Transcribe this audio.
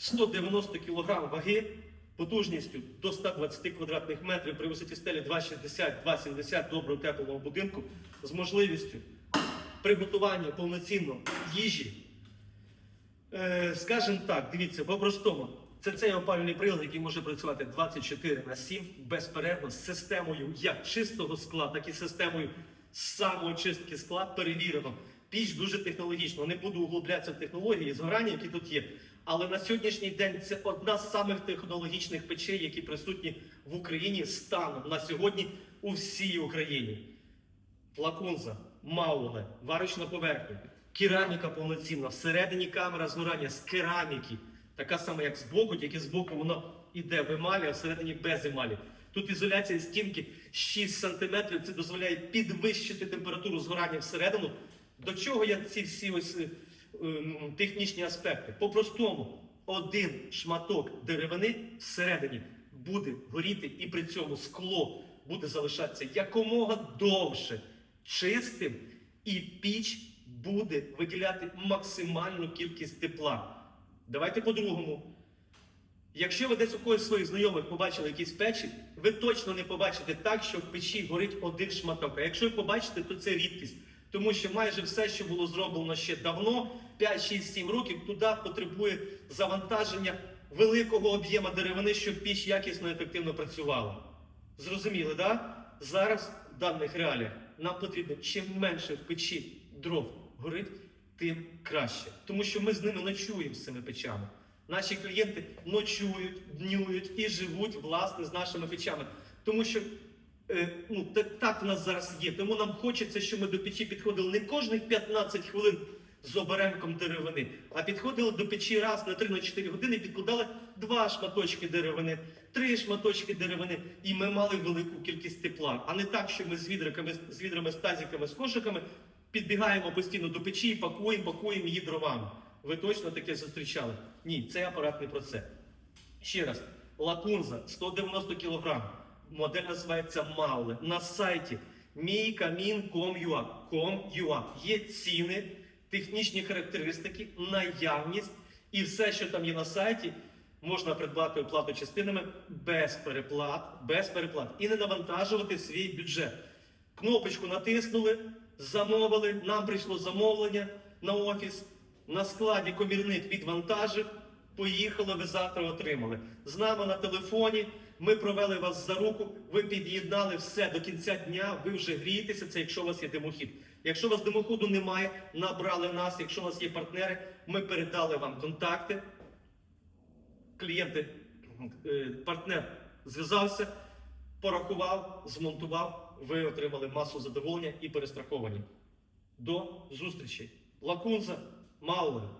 190 кг ваги потужністю до 120 квадратних метрів при висоті стелі 2,60-2,70 добре утепленого будинку з можливістю приготування повноцінно їжі. Е, скажімо так, дивіться, по-простому. Це цей опалювальний прилад, який може працювати 24 на 7 безперервно з системою як чистого скла, так і системою самоочистки скла перевірено. Піч дуже технологічна. Не буду углублятися в технології згорання, які тут є. Але на сьогоднішній день це одна з самих технологічних печей, які присутні в Україні станом на сьогодні у всій Україні. Лакунза, мауле, варочна поверхня, кераміка повноцінна, всередині камера згорання з кераміки, така сама, як збоку, тільки збоку воно іде в емалі, а всередині без емалі. Тут ізоляція стінки 6 см, це дозволяє підвищити температуру згорання всередину. До чого я ці всі ось е, технічні аспекти? По-простому, один шматок деревини всередині буде горіти, і при цьому скло буде залишатися якомога довше чистим, і піч буде виділяти максимальну кількість тепла. Давайте по-другому. Якщо ви десь у когось своїх знайомих побачили якісь печі, ви точно не побачите так, що в печі горить один шматок. А якщо ви побачите, то це рідкість. Тому що майже все, що було зроблено ще давно, 5, 6, 7 років, туди потребує завантаження великого об'єму деревини, щоб піч якісно і ефективно працювала. Зрозуміли, да? Зараз в даних реаліях нам потрібно чим менше в печі дров горить, тим краще. Тому що ми з ними ночуємо з цими печами. Наші клієнти ночують, днюють і живуть власне з нашими печами. Тому що ну, так, так в нас зараз є. Тому нам хочеться, щоб ми до печі підходили не кожних 15 хвилин з оберемком деревини, а підходили до печі раз на 3-4 години, підкладали два шматочки деревини, три шматочки деревини, і ми мали велику кількість тепла. А не так, що ми з відриками, з відрами, з тазиками, з кошиками підбігаємо постійно до печі і пакуємо, пакуємо її дровами. Ви точно таке зустрічали? Ні, цей апарат не про це. Ще раз, лакунза 190 кг. Модель називається Мауле. На сайті miikamin.com.ua Com.ua є ціни, технічні характеристики, наявність і все, що там є на сайті, можна придбати оплату частинами без переплат, без переплат і не навантажувати свій бюджет. Кнопочку натиснули, замовили, нам прийшло замовлення на офіс. На складі комірник відвантажив, поїхали, ви завтра отримали. З нами на телефоні, ми провели вас за руку, ви під'єднали все до кінця дня, ви вже грієтеся, це якщо у вас є димохід. Якщо у вас димоходу немає, набрали нас, якщо у вас є партнери, ми передали вам контакти. Клієнти, е, партнер зв'язався, порахував, змонтував, ви отримали масу задоволення і перестраховані. До зустрічі. Лакунза, Маулер.